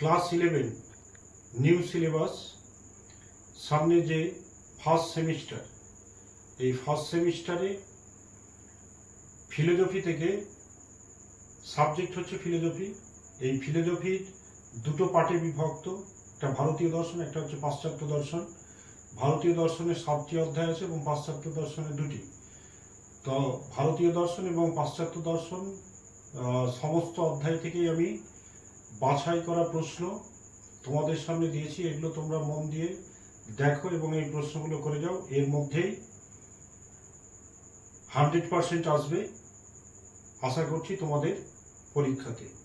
Class eleven, new syllabus, সামনে যে first semester, এই ফার্স্ট সেমিস্টারে ফিলোজফি থেকে সাবজেক্ট হচ্ছে ফিলোজফি এই ফিলোজফির দুটো পার্টে বিভক্ত, একটা ভারতীয় দর্শন, একটা হচ্ছে পাশ্চাত্য দর্শন। ভারতীয় দর্শনের সাতটি অধ্যায় আছে এবং পাশ্চাত্য দর্শনের দুটি। তো ভারতীয় দর্শন এবং পাশ্চাত্য দর্শন সমস্ত অধ্যায় থেকেই আমি বাছাই করা প্রশ্ন। তোমাদের সামনে দিয়েছি, এগুলো তোমরা মন দিয়ে দেখো এবং এই প্রশ্নগুলো করে যাও। এর মধ্যেই হান্ড্রেড পার্সেন্ট আসবে। আশা করছি তোমাদের পরীক্ষাতে।